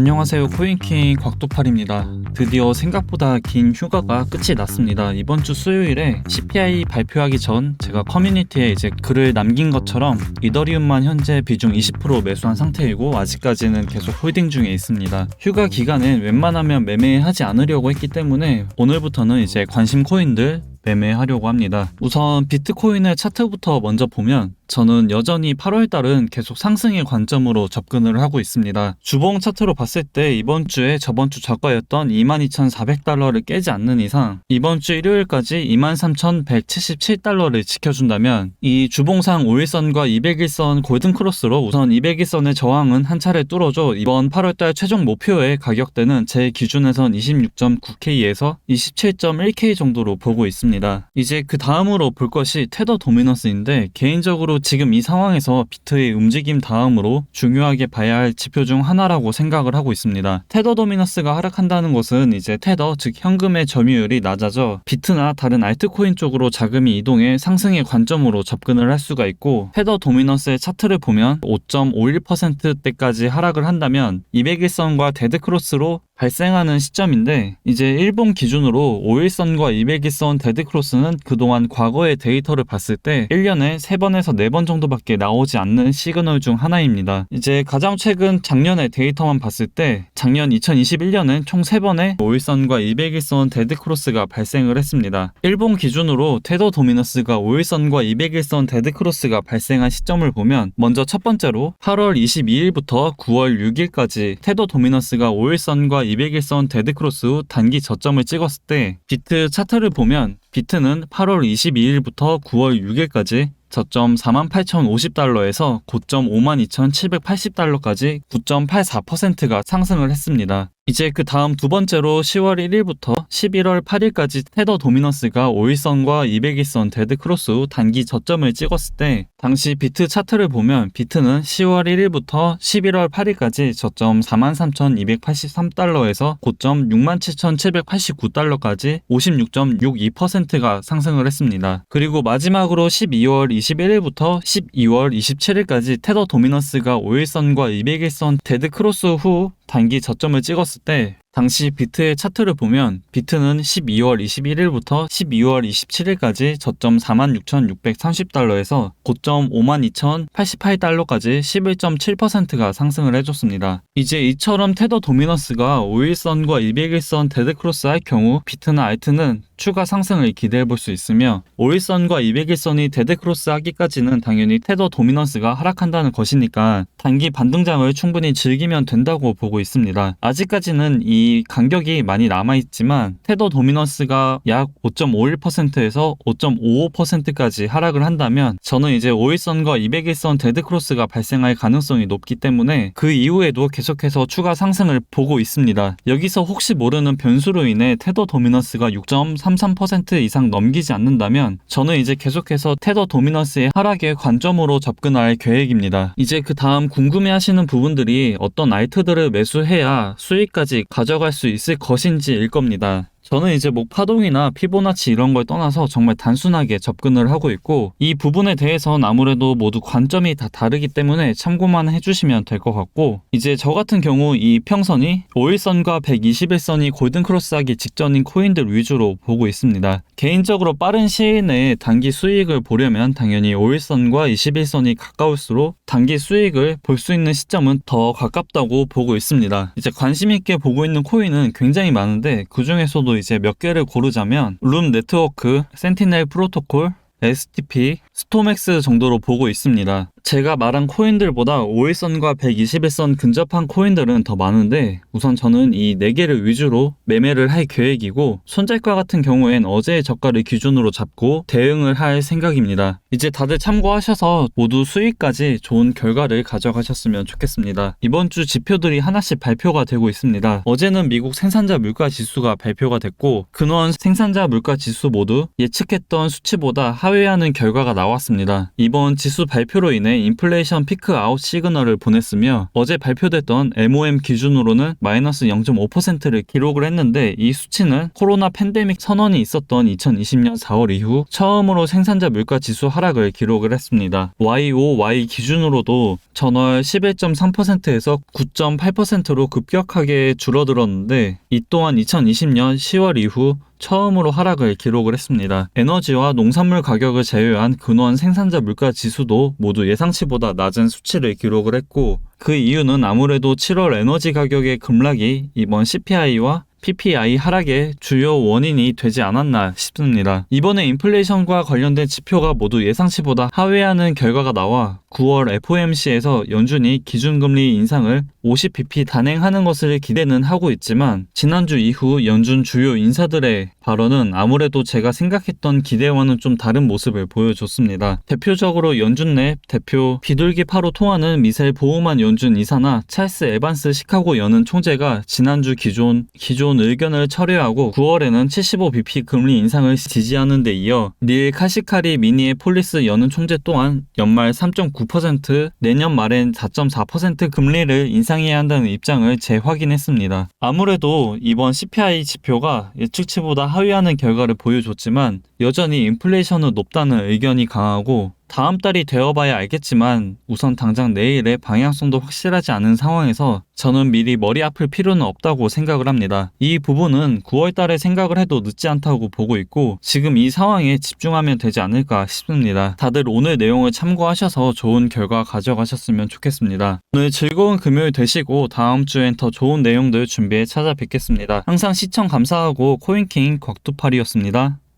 안녕하세요 코인킹 곽도팔입니다. 드디어 생각보다 긴 휴가가 끝이 났습니다. 이번 주 수요일에 CPI 발표하기 전 제가 커뮤니티에 이제 글을 남긴 것처럼 이더리움만 현재 비중 20% 매수한 상태이고 아직까지는 계속 홀딩 중에 있습니다. 휴가 기간엔 웬만하면 매매하지 않으려고 했기 때문에 오늘부터는 이제 관심 코인들 매매하려고 합니다. 우선 비트코인의 차트부터 먼저 보면 저는 여전히 8월 달은 계속 상승의 관점으로 접근을 하고 있습니다. 주봉 차트로 봤을 때 이번 주에 저번 주 저가였던 22,400달러를 깨지 않는 이상 이번 주 일요일까지 23,177달러를 지켜준다면 이 주봉상 5일선과 200일선 골든크로스로 우선 200일선의 저항은 한 차례 뚫어줘 이번 8월 달 최종 목표의 가격대는 제 기준에선 26.9K에서 27.1K 정도로 보고 있습니다. 이제 그 다음으로 볼 것이 테더 도미넌스인데 개인적으로 지금 이 상황에서 비트의 움직임 다음으로 중요하게 봐야 할 지표 중 하나라고 생각을 하고 있습니다. 테더 도미넌스가 하락한다는 것은 이제 테더 즉 현금의 점유율이 낮아져 비트나 다른 알트코인 쪽으로 자금이 이동해 상승의 관점으로 접근을 할 수가 있고 테더 도미넌스의 차트를 보면 5.51%대까지 하락을 한다면 200일선과 데드크로스로 발생하는 시점인데 이제 일본 기준으로 5일선과 200일선 데드크로스는 그동안 과거의 데이터를 봤을 때 1년에 3번에서 4번 정도밖에 나오지 않는 시그널 중 하나입니다. 이제 가장 최근 작년의 데이터만 봤을 때 작년 2021년엔 총 3번의 5일선과 200일선 데드크로스가 발생을 했습니다. 일본 기준으로 테더 도미너스가 5일선과 200일선 데드크로스가 발생한 시점을 보면 먼저 첫 번째로 8월 22일부터 9월 6일까지 테더 도미너스가 5일선과 200일선 데드크로스 후 단기 저점을 찍었을 때 비트 차트를 보면 비트는 8월 22일부터 9월 6일까지 저점 48,050달러에서 고점 52,780달러까지 9.84%가 상승을 했습니다. 이제 그 다음 두 번째로 10월 1일부터 11월 8일까지 테더 도미넌스가 5일선과 200일선 데드 크로스 후 단기 저점을 찍었을 때 당시 비트 차트를 보면 비트는 10월 1일부터 11월 8일까지 저점 43,283달러에서 고점 67,789달러까지 56.62%가 상승을 했습니다. 그리고 마지막으로 12월 21일부터 12월 27일까지 테더 도미넌스가 5일선과 200일선 데드 크로스 후 단기 저점을 찍었을 때 당시 비트의 차트를 보면 비트는 12월 21일부터 12월 27일까지 저점 46,630달러에서 고점 52,088달러까지 11.7%가 상승을 해줬습니다. 이제 이처럼 테더 도미너스가 5일선과 200일선 데드크로스 할 경우 비트나 알트는 추가 상승을 기대해 볼 수 있으며 5일선과 200일선이 데드크로스 하기까지는 당연히 테더 도미넌스가 하락한다는 것이니까 단기 반등장을 충분히 즐기면 된다고 보고 있습니다. 아직까지는 이 간격이 많이 남아있지만 테더 도미넌스가 약 5.51%에서 5.55%까지 하락을 한다면 저는 이제 5일선과 200일선 데드크로스가 발생할 가능성이 높기 때문에 그 이후에도 계속해서 추가 상승을 보고 있습니다. 여기서 혹시 모르는 변수로 인해 테더 도미넌스가 6.33% 이상 넘기지 않는다면 저는 이제 계속해서 테더 도미넌스의 하락의 관점으로 접근할 계획입니다. 이제 그 다음 궁금해 하시는 부분들이 어떤 알트들을 매수해야 수익까지 가져 갈 수 있을 것인지일 겁니다. 저는 이제 뭐 파동이나 피보나치 이런 걸 떠나서 정말 단순하게 접근을 하고 있고 이 부분에 대해서는 아무래도 모두 관점이 다 다르기 때문에 참고만 해주시면 될 것 같고 이제 저 같은 경우 이 평선이 5일선과 121선이 골든크로스하기 직전인 코인들 위주로 보고 있습니다. 개인적으로 빠른 시일 내에 단기 수익을 보려면 당연히 5일선과 21선이 가까울수록 단기 수익을 볼 수 있는 시점은 더 가깝다고 보고 있습니다. 이제 관심 있게 보고 있는 코인은 굉장히 많은데 그 중에서도 이제 몇 개를 고르자면 룸 네트워크, 센티넬 프로토콜, STP, 스토맥스 정도로 보고 있습니다. 제가 말한 코인들보다 5일선과 121선 근접한 코인들은 더 많은데 우선 저는 이 4개를 위주로 매매를 할 계획이고 손절가 같은 경우엔 어제의 저가를 기준으로 잡고 대응을 할 생각입니다. 이제 다들 참고하셔서 모두 수익까지 좋은 결과를 가져가셨으면 좋겠습니다. 이번 주 지표들이 하나씩 발표가 되고 있습니다. 어제는 미국 생산자 물가 지수가 발표가 됐고 근원 생산자 물가 지수 모두 예측했던 수치보다 하회하는 결과가 나왔습니다. 이번 지수 발표로 인해 전에 인플레이션 피크 아웃 시그널을 보냈으며 어제 발표됐던 MOM 기준으로는 마이너스 0.5%를 기록을 했는데 이 수치는 코로나 팬데믹 선언이 있었던 2020년 4월 이후 처음으로 생산자 물가 지수 하락을 기록을 했습니다. YOY 기준으로도 전월 11.3%에서 9.8%로 급격하게 줄어들었는데 이 또한 2020년 10월 이후 처음으로 하락을 기록을 했습니다. 에너지와 농산물 가격을 제외한 근원 생산자 물가 지수도 모두 예상치보다 낮은 수치를 기록을 했고 그 이유는 아무래도 7월 에너지 가격의 급락이 이번 CPI와 PPI 하락의 주요 원인이 되지 않았나 싶습니다. 이번에 인플레이션과 관련된 지표가 모두 예상치보다 하회하는 결과가 나와 9월 FOMC에서 연준이 기준금리 인상을 50bp 단행하는 것을 기대는 하고 있지만 지난주 이후 연준 주요 인사들의 발언은 아무래도 제가 생각했던 기대와는 좀 다른 모습을 보여줬습니다. 대표적으로 연준 내 대표 비둘기 파로 통하는 미셀 보우만 연준 이사나 찰스 에반스 시카고 연은 총재가 지난주 기존 기존 의견을 철회하고 9월에는 75bp 금리 인상을 지지하는 데 이어 닐 카시카리 미니의 폴리스 연은 총재 또한 연말 3.9% 내년 말엔 4.4% 금리를 인상해야 한다는 입장을 재확인했습니다. 아무래도 이번 CPI 지표가 예측치보다 하위하는 결과를 보여줬지만 여전히 인플레이션은 높다는 의견이 강하고 다음 달이 되어봐야 알겠지만 우선 당장 내일의 방향성도 확실하지 않은 상황에서 저는 미리 머리 아플 필요는 없다고 생각을 합니다. 이 부분은 9월 달에 생각을 해도 늦지 않다고 보고 있고 지금 이 상황에 집중하면 되지 않을까 싶습니다. 다들 오늘 내용을 참고하셔서 좋은 결과 가져가셨으면 좋겠습니다. 오늘 즐거운 금요일 되시고 다음 주엔 더 좋은 내용들 준비해 찾아뵙겠습니다. 항상 시청 감사하고 코인킹 곽두팔이었습니다.